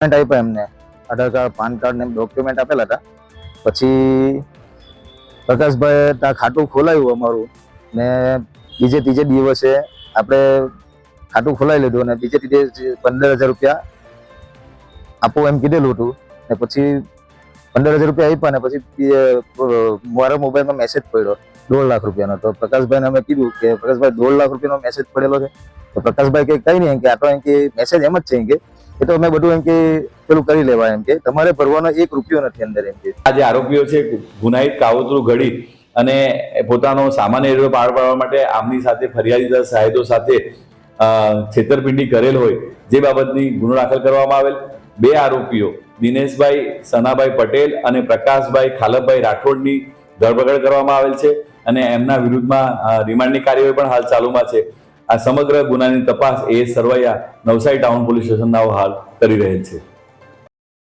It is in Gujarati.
ડોક્યુમેન્ટ આપ્યા એમને આધાર કાર્ડ, પાન કાર્ડ ને ડોક્યુમેન્ટ આપેલા હતા. પછી પ્રકાશભાઈ ત્યાં ખાતું ખોલાવ્યું અમારું ને બીજે ત્રીજે દિવસે આપણે ખાતું ખોલાવી લીધું અને બીજે ત્રીજે પંદર હજાર રૂપિયા આપો એમ કીધેલું હતું ને પછી પંદર હજાર રૂપિયા આપ્યા ને પછી મારા મોબાઈલમાં મેસેજ પડ્યો. દોઢ લાખ રૂપિયાનો. તો પ્રકાશભાઈને અમે કીધું કે પ્રકાશભાઈ દોઢ લાખ રૂપિયાનો મેસેજ પડેલો છે. તો પ્રકાશભાઈ કે કઈ નહીં, કે આ તો કે મેસેજ એમ જ છે કે એ તો અમે બધું એમ કે પેલું કરી લેવાય એમ કે. તમારે ભરવાનો એક રૂપિયો નથી અંદર એમ કે. આ જે આરોપીઓ છે, ગુનાહિત કાવતરું ઘડી અને પોતાનો સામાન્ય એરિયો પાર પાડવા માટે આમની સાથે ફરિયાદીદાર સાહેદો સાથે છેતરપિંડી કરેલ હોય જે બાબતની ગુનો દાખલ કરવામાં આવેલ. બે આરોપીઓ, દિનેશભાઈ, સનાભાઈ પટેલ અને પ્રકાશભાઈ ખાલબભાઈ રાઠોડની ધરપકડ કરવામાં આવેલ છે અને એમના વિરુદ્ધમાં રિમાન્ડની કાર્યવાહી પણ હાલ ચાલુમાં છે. આ સમગ્ર ગુનાની તપાસ A Sarvaiya Navsari town police સ્ટેશનના હાલ કરી રહેલ છે.